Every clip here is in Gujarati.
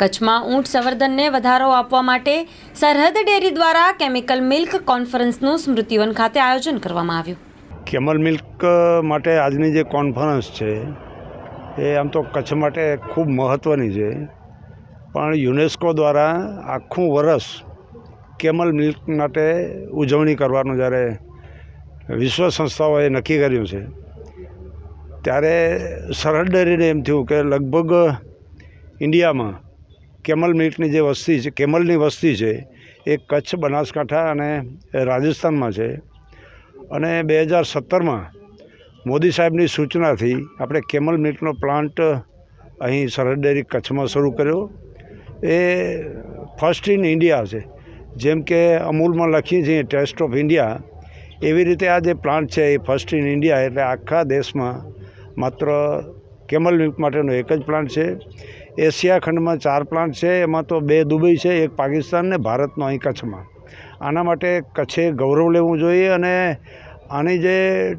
કચ્છમાં ઊંટ સંવર્ધનને વધારો આપવા માટે સરહદ ડેરી દ્વારા કેમિકલ મિલ્ક કોન્ફરન્સનું સ્મૃતિવન ખાતે આયોજન કરવામાં આવ્યું. કેમલ મિલ્ક માટે આજની જે કોન્ફરન્સ છે, એ આમ તો કચ્છ માટે ખૂબ મહત્ત્વની છે. પણ યુનેસ્કો દ્વારા આખું વરસ કેમલ મિલ્ક માટે ઉજવણી કરવાનું જ્યારે વિશ્વ સંસ્થાઓએ નક્કી કર્યું છે, ત્યારે સરહદ ડેરીને એમ થયું કે લગભગ ઇન્ડિયામાં કેમલ મિલ્કની જે વસ્તી છે, કેમલની વસ્તી છે, એ કચ્છ બનાસકાંઠા અને રાજસ્થાનમાં છે. અને બે હજાર સત્તરમાં મોદી સાહેબની સૂચનાથી આપણે કેમલ મિલ્કનો પ્લાન્ટ અહીં સરહદ ડેરી કચ્છમાં શરૂ કર્યો. એ ફર્સ્ટ ઇન ઇન્ડિયા છે. જેમ કે અમૂલમાં લખીએ છીએ, ટેસ્ટ ઓફ ઇન્ડિયા. એવી રીતે આ જે પ્લાન્ટ છે એ ફર્સ્ટ ઇન ઇન્ડિયા, એટલે આખા દેશમાં માત્ર કેમલ મિલ્ક માટેનો એક જ પ્લાન્ટ છે. એશિયા ખંડમાં ચાર પ્લાન્ટ છે, એમાં તો બે દુબઈ છે, એક પાકિસ્તાન ને ભારતનો અહીં કચ્છમાં. આના માટે કચ્છે ગૌરવ લેવું જોઈએ અને આની જે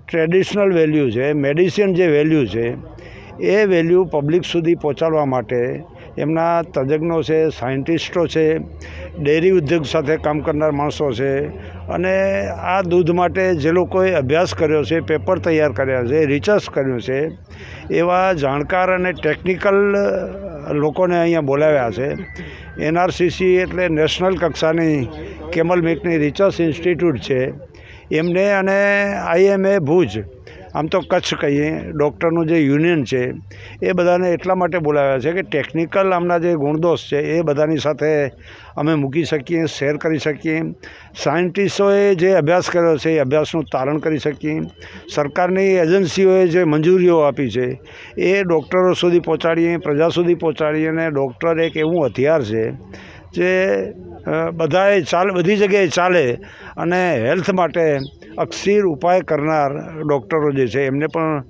ટ્રેડિશનલ વેલ્યુ છે મેડિસિન જે વેલ્યુ છે, એ વેલ્યુ પબ્લિક સુધી પહોંચાડવા માટે એમના તજજ્ઞો છે સાયન્ટિસ્ટો છે ડેરી ઉદ્યોગ સાથે કામ કરનાર માણસો છે અને આ દૂધ માટે જે લોકોએ અભ્યાસ કર્યો છે પેપર તૈયાર કર્યા છે રિસર્ચ કર્યું છે, એવા જાણકાર અને ટેકનિકલ લોકોને અહીંયા બોલાવ્યા છે. એનઆરસીસી એટલે નેશનલ કક્ષાની કેમલ મિલ્કની રિસર્ચ ઇન્સ્ટિટ્યૂટ છે. એમને અને આઈએમએ ભુજ આમ તો કચ્છ કહીએ, ડૉક્ટરનું જે યુનિયન છે, એ બધાને એટલા માટે બોલાવ્યા છે કે ટેકનિકલ આમના જે ગુણદોષ છે, એ બધાની સાથે અમે મૂકી શકીએ, શેર કરી શકીએ. સાયન્ટિસ્ટોએ જે અભ્યાસ કર્યો છે, એ અભ્યાસનું તારણ કરી શકીએ. સરકારની એજન્સીઓએ જે મંજૂરીઓ આપી છે, એ ડૉક્ટરો સુધી પહોંચાડીએ, પ્રજા સુધી પહોંચાડીએ અને ડૉક્ટર એક એવું હથિયાર છે જે બધાએ ચાલે, બધી જગ્યાએ ચાલે અને હેલ્થ માટે અક્ષીર ઉપાય કરનાર ડૉક્ટરો જે છે, એમને પણ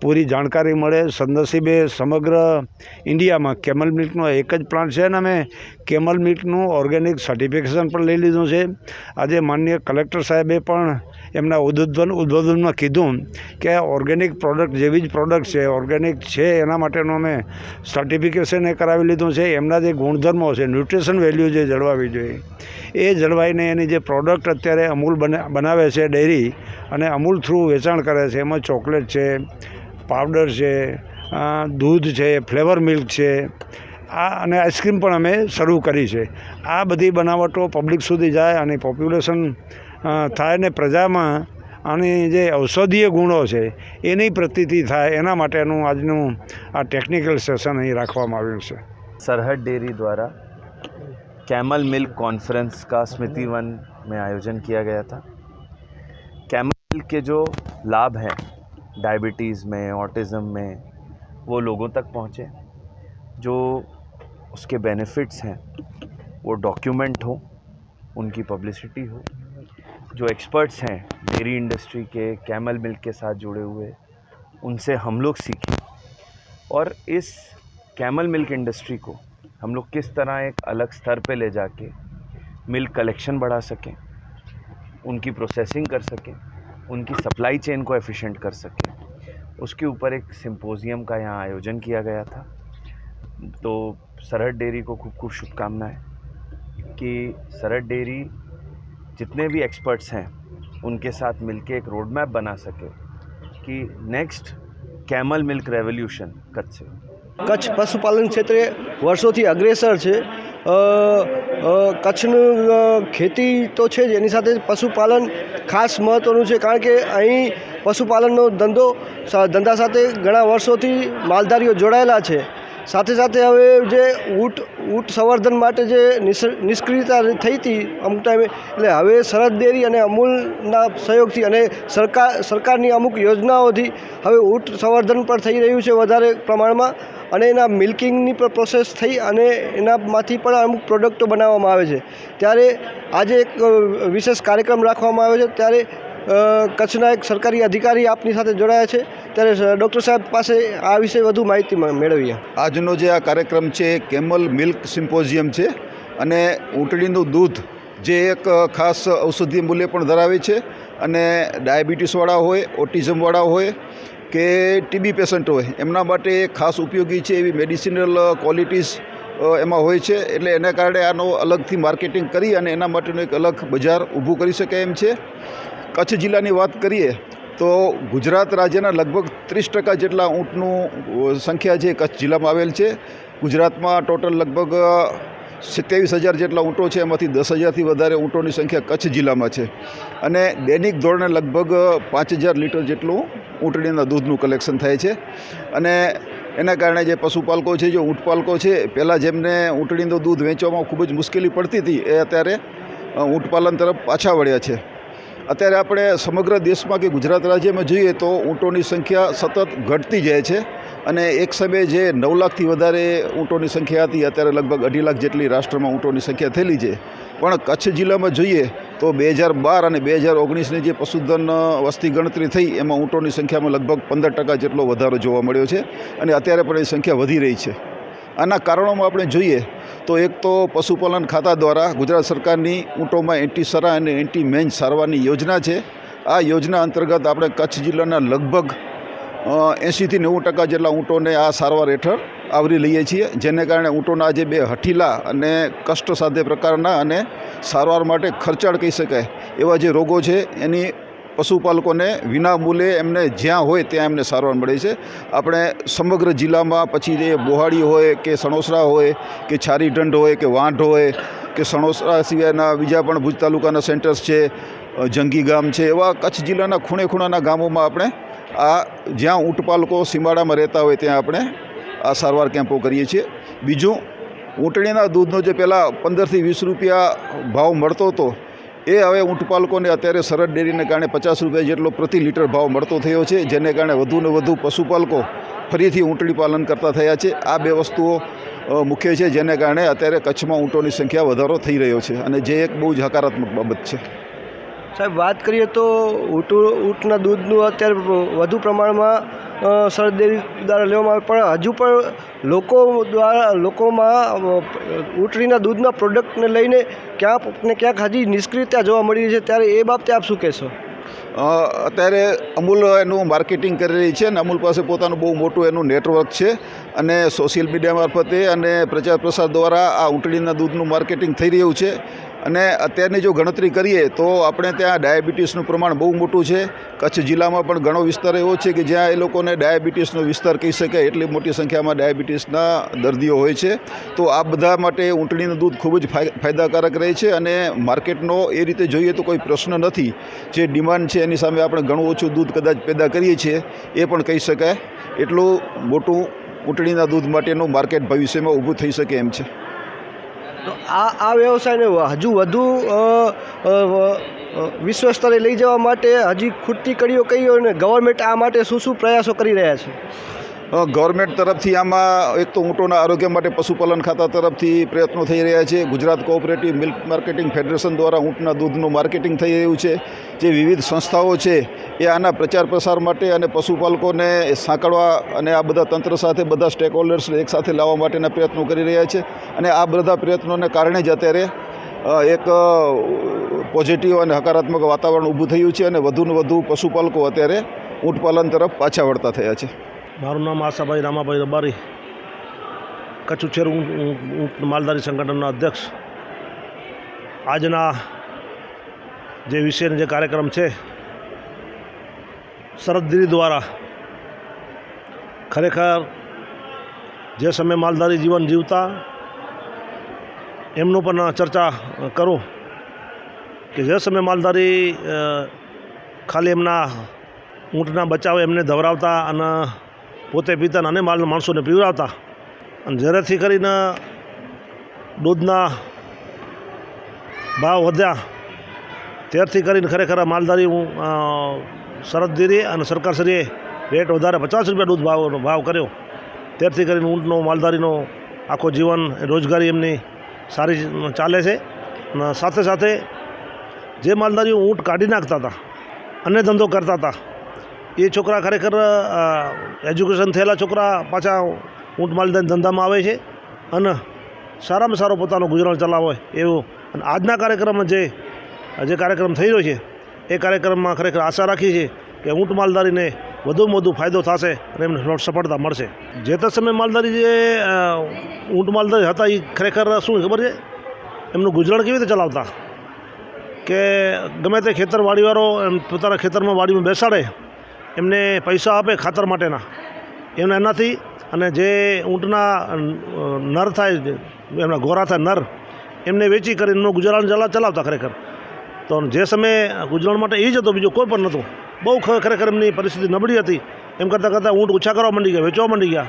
પૂરી જાણકારી મળે. સદનસીબે સમગ્ર ઇન્ડિયામાં કેમલ મિલ્કનો એક જ પ્લાન્ટ છે અને અમે કેમલ મિલ્કનું ઓર્ગેનિક સર્ટિફિકેશન પણ લઈ લીધું છે. આજે માનનીય કલેક્ટર સાહેબે પણ એમના ઉદ્બોધન ઉદ્બોધનમાં કીધું કે ઓર્ગેનિક પ્રોડક્ટ જેવી જ પ્રોડક્ટ છે ઓર્ગેનિક છે, એના માટેનું અમે સર્ટિફિકેશન એ કરાવી લીધું છે. એમના જે ગુણધર્મો છે ન્યુટ્રિશન વેલ્યુ જે જળવાવી જોઈએ, એ જળવાઈને એની જે પ્રોડક્ટ અત્યારે અમૂલ બને, બનાવે છે ડેરી અને અમૂલ થ્રુ વેચાણ કરે છે. એમાં ચોકલેટ છે પાવડર છે દૂધ છે ફ્લેવર મિલ્ક છે. આ અને આઈસ્ક્રીમ પણ અમે શરૂ કરી છે. આ બધી બનાવટો પબ્લિક સુધી જાય અને પોપ્યુલેશન થાય ને પ્રજામાં આની જે ઔષધીય ગુણો છે એની પ્રતીતિ થાય એના માટેનું આજનું આ ટેકનિકલ સેશન અહીં રાખવામાં આવ્યું છે सरहद डेयरी द्वारा कैमल मिल्क कॉन्फ्रेंस का स्मृति वन में आयोजन किया गया था कैमल मिल्क के जो लाभ हैं डायबिटीज़ में ऑटिज़म में वो लोगों तक पहुँचे जो उसके बेनिफिट्स हैं वो डॉक्यूमेंट हो उनकी पब्लिसिटी हो जो एक्सपर्ट्स हैं डेयरी इंडस्ट्री के कैमल मिल्क के साथ जुड़े हुए, उनसे हम लोग सीखें। और इस कैमल मिल्क इंडस्ट्री को हम लोग किस तरह एक अलग स्तर पे ले जाके मिल्क कलेक्शन बढ़ा सकें, उनकी प्रोसेसिंग कर सकें, उनकी सप्लाई चेन को एफिशिएंट कर सकें। उसके ऊपर एक सिंपोजियम का यहाँ आयोजन किया गया था। तो सरहद डेयरी को खूब खूब शुभकामनाएँ कि सरहद डेयरी जितने भी एक्सपर्ट्स हैं उनके साथ मिलके एक रोड मैप बना सके कि next camel milk revolution Kutch से કચ્છ પશુપાલન ક્ષેત્રે વર્ષોથી અગ્રેસર છે અ, અ, કચ્છનું અ, ખેતી તો છે જ એની સાથે પશુપાલન ખાસ મહત્ત્વનું છે કારણ કે અહીં પશુપાલનનો ધંધો સા- ધંધા સાથે ઘણા વર્ષોથી માલધારીઓ જોડાયેલા છે સાથે સાથે હવે જે ઊંટ ઊંટ સંવર્ધન માટે જે નિષ્ક્રિયતા થઈ હતી અમુક ટાઈમે, એટલે હવે સરહદ ડેરી અને અમૂલના સહયોગથી અને સરકાર, સરકારની અમુક યોજનાઓથી હવે ઊંટ સંવર્ધન પણ થઈ રહ્યું છે વધારે પ્રમાણમાં અને એના મિલ્કિંગની પણ પ્રોસેસ થઈ અને એનામાંથી પણ અમુક પ્રોડક્ટો બનાવવામાં આવે છે. ત્યારે આજે એક વિશેષ કાર્યક્રમ રાખવામાં આવ્યો છે. ત્યારે કચ્છના એક સરકારી અધિકારી આપની સાથે જોડાયા છે. ત્યારે ડૉક્ટર સાહેબ પાસે આ વિશે વધુ માહિતી મેળવીએ. આજનો જે આ કાર્યક્રમ છે કેમલ મિલ્ક સિમ્પોઝિયમ છે અને ઊંટડીનું દૂધ જે એક ખાસ ઔષધીય મૂલ્ય પણ ધરાવે છે અને ડાયાબિટીસવાળા હોય, ઓટિઝમવાળા હોય કે ટીબી પેશન્ટ હોય, એમના માટે ખાસ ઉપયોગી છે એવી મેડિસિનલ ક્વોલિટીઝ એમાં હોય છે. એટલે એના કારણે આનો અલગથી માર્કેટિંગ કરી અને એના માટેનું એક અલગ બજાર ઊભું કરી શકાય એમ છે. કચ્છ જિલ્લાની વાત કરીએ તો ગુજરાત રાજ્યના લગભગ ત્રીસ ટકા જેટલા ઊંટનું સંખ્યા છે કચ્છ જિલ્લામાં આવેલ છે. ગુજરાતમાં ટોટલ લગભગ સત્યાવીસ હજાર જેટલા ઊંટો છે. એમાંથી દસ હજારથી વધારે ઊંટોની સંખ્યા કચ્છ જિલ્લામાં છે. અને દૈનિક ધોરણે લગભગ પાંચ હજાર લીટર જેટલું ઊંટડીના દૂધનું કલેક્શન થાય છે. અને એના કારણે જે પશુપાલકો છે, જે ઊંટપાલકો છે, પહેલાં જેમને ઊંટડીનું દૂધ વેચવામાં ખૂબ જ મુશ્કેલી પડતી હતી, એ અત્યારે ઊંટપાલન તરફ પાછા વળ્યા છે. અત્યારે આપણે સમગ્ર દેશમાં કે ગુજરાત રાજ્યમાં જોઈએ તો ઊંટોની સંખ્યા સતત ઘટતી જાય છે અને એક સમયે જે નવ લાખથી વધારે ઊંટોની સંખ્યા હતી, અત્યારે લગભગ અઢી લાખ જેટલી રાષ્ટ્રમાં ઊંટોની સંખ્યા થયેલી છે. પણ કચ્છ જિલ્લામાં જોઈએ તો બે હજાર બાર અને બે હજાર ઓગણીસની જે પશુધન વસ્તી ગણતરી થઈ, એમાં ઊંટોની સંખ્યામાં લગભગ પંદર ટકા જેટલો વધારો જોવા મળ્યો છે અને અત્યારે પણ એ સંખ્યા વધી રહી છે. આના કારણોમાં આપણે જોઈએ તો એક તો પશુપાલન ખાતા દ્વારા ગુજરાત સરકારની ઊંટોમાં એન્ટી સરા અને એન્ટી મેન સારવારની યોજના છે. આ યોજના અંતર્ગત આપણે કચ્છ જિલ્લાના લગભગ એંશીથી નેવું ટકા જેટલા ઊંટોને આ સારવાર હેઠળ આવરી લઈએ છીએ, જેને કારણે ઊંટોના જે બે હઠીલા અને કષ્ટ સાધ્ય પ્રકારના અને સારવાર માટે ખર્ચાળ કહી શકાય એવા જે રોગો છે, એની પશુપાલકોને વિના મૂલ્યે એમને જ્યાં હોય ત્યાં એમને સારવાર મળે છે. આપણે સમગ્ર જિલ્લામાં પછી જે બોહાડી હોય કે સણોસરા હોય કે છારીઢંઢ હોય કે વાંઢ હોય કે સણોસરા સિવાયના બીજા પણ ભુજ તાલુકાના સેન્ટર્સ છે જંગી ગામ છે, એવા કચ્છ જિલ્લાના ખૂણે ખૂણાના ગામોમાં આપણે આ જ્યાં ઊંટપાલકો સીમાડામાં રહેતા હોય ત્યાં આપણે આ સારવાર કેમ્પો કરીએ છીએ. બીજું, ઊંટણીના દૂધનો જે પહેલાં પંદરથી વીસ રૂપિયા ભાવ મળતો હતો એ હવે ઊંટપાલકોને અત્યારે સરળ ડેરીને કારણે પચાસ રૂપિયા જેટલો પ્રતિ લીટર ભાવ મળતો થયો છે, જેને કારણે વધુને વધુ પશુપાલકો ફરીથી ઊંટડી પાલન કરતા થયા છે. આ બે વસ્તુઓ મુખ્ય છે, જેને કારણે અત્યારે કચ્છમાં ઊંટોની સંખ્યા વધારો થઈ રહ્યો છે અને જે એક બહુ જ હકારાત્મક બાબત છે. સાહેબ, વાત કરીએ તો ઊંટ, ઊંટના દૂધનું અત્યારે વધુ પ્રમાણમાં સરહદ દ્વારા લેવામાં આવે, પણ હજુ પણ લોકો દ્વારા, લોકોમાં ઊંટડીના દૂધના પ્રોડક્ટને લઈને ક્યાંક ને ક્યાંક હજી નિષ્ક્રિયતા જોવા મળી છે. ત્યારે એ બાબતે આપ શું કહેશો? અત્યારે અમૂલ એનું માર્કેટિંગ કરી રહી છે અને અમૂલ પાસે પોતાનું બહુ મોટું એનું નેટવર્ક છે અને સોશિયલ મીડિયા મારફતે અને પ્રચાર પ્રસાર દ્વારા આ ઊંટડીના દૂધનું માર્કેટિંગ થઈ રહ્યું છે. અને અત્યારની જો ગણતરી કરીએ તો આપણે ત્યાં ડાયાબિટીસનું પ્રમાણ બહુ મોટું છે. કચ્છ જિલ્લામાં પણ ઘણો વિસ્તાર એવો છે કે જ્યાં એ લોકોને ડાયાબિટીસનો વિસ્તાર કહી શકાય એટલી મોટી સંખ્યામાં ડાયાબિટીસના દર્દીઓ હોય છે. તો આ બધા માટે ઊંટડીનું દૂધ ખૂબ જ ફાય- ફાયદાકારક રહે છે અને માર્કેટનો એ રીતે જોઈએ તો કોઈ પ્રશ્ન નથી. જે ડિમાન્ડ છે એની સામે આપણે ઘણું ઓછું દૂધ કદાચ પેદા કરીએ છીએ, એ પણ કહી શકાય. એટલું મોટું ઊંટડીના દૂધ માટેનું માર્કેટ ભવિષ્યમાં ઊભું થઈ શકે એમ છે. તો આ આ વ્યવસાયને હજુ વધુ વિશ્વ સ્તરે લઈ જવા માટે હજી ખૂટતી કડીઓ કઈ હોય ને ગવર્મેન્ટ આ માટે શું શું પ્રયાસો કરી રહ્યા છે? ગવર્મેન્ટ તરફથી આમાં એક તો ઊંટોના આરોગ્ય માટે પશુપાલન ખાતા તરફથી પ્રયત્નો થઈ રહ્યા છે. Gujarat cooperative milk marketing federation દ્વારા ઊંટના દૂધનું માર્કેટિંગ થઈ રહ્યું છે. જે વિવિધ સંસ્થાઓ છે, એ આના પ્રચાર પ્રસાર માટે અને પશુપાલકોને સાંકળવા અને આ બધા તંત્ર સાથે બધા સ્ટેક હોલ્ડર્સને એકસાથે લાવવા માટેના પ્રયત્નો કરી રહ્યા છે. અને આ બધા પ્રયત્નોને કારણે જ અત્યારે એક પોઝિટિવ અને હકારાત્મક વાતાવરણ ઊભું થયું છે અને વધુને વધુ પશુપાલકો અત્યારે ઊંટપાલન તરફ પાછા વળતા થયા છે. મારું નામ આશાભાઈ રામાભાઈ રબારી કચ્છ ઉછેર માલધારી સંગઠનના અધ્યક્ષ. આજના જે વિષયનો જે કાર્યક્રમ છે શરદગીરી દ્વારા ખરેખર જે સમયે માલધારી જીવન જીવતા, એમનું પણ ચર્ચા કરું કે જે સમયે માલધારી ખાલી એમના ઊંટના બચાવ એમને ધવરાવતા અને પોતે પીતા અને માલના માણસોને પીવડાવતા અને જ્યારેથી કરીને દૂધના ભાવ વધ્યા. ત્યારથી કરીને ખરેખર માલદારી માલધારી શરદગીરી અને સરકારશ્રીએ રેટ વધારે પચાસ રૂપિયા દૂધ ભાવનો ભાવ કર્યો. ત્યારથી કરીને ઊંટનો માલધારીનો આખો જીવન, રોજગારી એમની સારી ચાલે છે. અને સાથે સાથે જે માલધારીઓ ઊંટ કાઢી નાખતા હતા અને ધંધો કરતા હતા એ છોકરા ખરેખર એજ્યુકેશન થયેલા છોકરા પાછા ઊંટ માલધારી ધંધામાં આવે છે અને સારામાં સારો પોતાનો ગુજરાન ચલાવે એવું. અને આજના કાર્યક્રમમાં જે જે કાર્યક્રમ થઈ રહ્યો છે, એ કાર્યક્રમમાં ખરેખર આશા રાખી છે કે ઊંટ માલધારીને વધુમાં વધુ ફાયદો થશે અને એમને સફળતા મળશે. જે તે સમયે માલધારી જે ઊંટ માલધારી હતા એ ખરેખર શું ખબર છે? એમનું ગુજરાન કેવી રીતે ચલાવતા? કે ગમે તે ખેતર વાડીવાળો એમ પોતાના ખેતરમાં વાડીમાં બેસાડે એમને પૈસા આપે ખાતર માટેના. એમને એનાથી અને જે ઊંટના નર થાય, એમના ગોરા થાય નર, એમને વેચી કરી એમનું ગુજરાન ચલા ચલાવતા ખરેખર. તો જે સમયે ગુજરાન માટે એ જ હતો, બીજો કોઈ પણ નહોતું બહુ ખરેખર એમની પરિસ્થિતિ નબળી હતી. એમ કરતાં કરતાં ઊંટ ઓછા કરવા માંડી ગયા, વેચવા માંડી ગયા.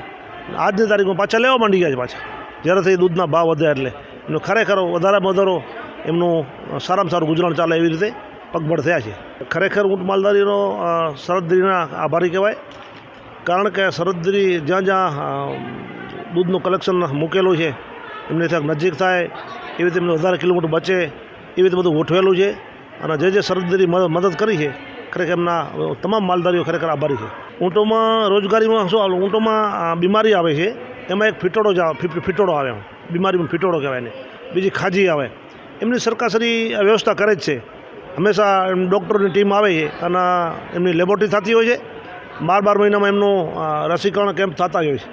આજની તારીખમાં પાછા લેવા માંડી ગયા છે પાછા. જ્યારેથી દૂધના ભાવ વધ્યા એટલે. એમનું ખરેખર વધારેમાં વધારો એમનું સારામાં સારું ગુજરાન ચાલે એવી રીતે. પગભર થયા છે. ખરેખર ઊંટ માલધારીનો સરહદરીના આભારી કહેવાય. કારણ કે સરહદરી જ્યાં જ્યાં દૂધનું કલેક્શન મૂકેલું છે, એમને ત્યાં નજીક થાય, એવી રીતે એમને વધારે કિલોમીટર બચે, એવી રીતે બધું ગોઠવેલું છે. અને જે જે સરહદરી મદદ કરી છે, ખરેખર એમના તમામ માલધારીઓ ખરેખર આભારી છે. ઊંટોમાં રોજગારીમાં શું આવે ઊંટોમાં બીમારી આવે છે. એમાં એક ફીટોડો જ ફીટોડો આવે બીમારીમાં ફીટોડો કહેવાય ને બીજી ખાજી આવે. એમની સરકારશ્રી વ્યવસ્થા કરે જ છે. હંમેશા એમ ડૉક્ટરની ટીમ આવે છે અને એમની લેબોરેટરી થતી હોય છે. બાર બાર મહિનામાં એમનું રસીકરણ કેમ્પ થતા જ હોય છે.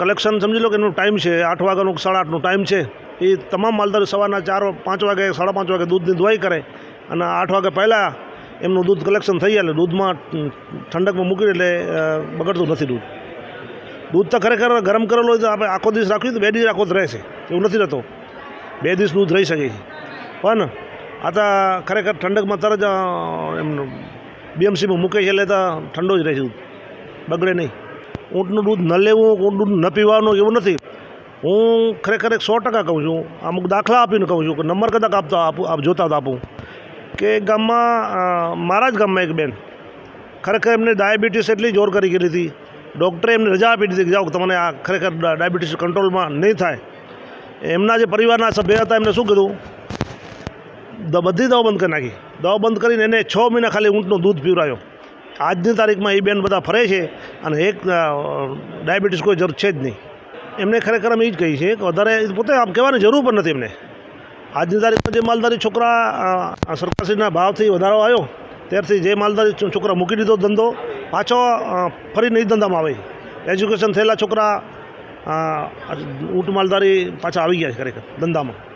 કલેક્શન સમજી લો કે એનું ટાઈમ છે, આઠ વાગ્યાનું સાડા આઠનું ટાઈમ છે. એ તમામ માલધારી સવારના ચાર પાંચ વાગે, સાડા પાંચ વાગે દૂધની ધોવાઈ કરે અને આઠ વાગે પહેલાં એમનું દૂધ કલેક્શન થઈ જાય દૂધમાં ઠંડકમાં મૂકી એટલે બગડતું નથી દૂધ. દૂધ તો ખરેખર ગરમ કરેલું હોય તો આપણે આખો દિવસ રાખ્યું તો બે દિવસ આખો જ રહેશે એવું નથી રહેતો. બે દિવસ દૂધ રહી શકે છે. પણ આ ખરેખર ઠંડકમાં તરત એમનું બીએમસીમાં મૂકે છે એટલે તો ઠંડો જ રહે છે બગડે નહીં. ઊંટનું દૂધ ન લેવું, ઊંટ દૂધ ન પીવાનું એવું નથી. હું ખરેખર એક સો ટકા કહું છું, અમુક દાખલા આપીને કહું છું કે નંબર કદાચ આપતો, આપું જોતા આપું. કે ગામમાં મારા જ ગામમાં એક બેન, ખરેખર એમને ડાયાબિટીસ એટલી જોર કરી ગયેલી હતી. ડૉક્ટરે એમને રજા આપી દીધી કે જાઓ, તમને આ ખરેખર ડાયાબિટીસ કંટ્રોલમાં નહીં થાય. એમના જે પરિવારના સભ્ય હતા, એમને શું કીધું? બધી દવા બંધ કરી નાખી. દવા બંધ કરીને એને છ મહિના ખાલી ઊંટનું દૂધ પીવરાયો આજની તારીખમાં એ બેન બધા ફરે છે અને એક ડાયાબિટીસ કોઈ જરૂર છે જ નહીં. એમને ખરેખર અમે એ જ કહી છે કે વધારે પોતે આમ કહેવાની જરૂર પણ નથી એમને. આજની તારીખમાં જે માલધારી છોકરા સરકારશ્રીના ભાવથી વધારો આવ્યો, ત્યારથી જે માલધારી છો- છોકરા મૂકી દીધો ધંધો, પાછો ફરી નહીં ધંધામાં આવે. એજ્યુકેશન થયેલા છોકરા ઊંટ માલધારી પાછા આવી ગયા છે ખરેખર ધંધામાં.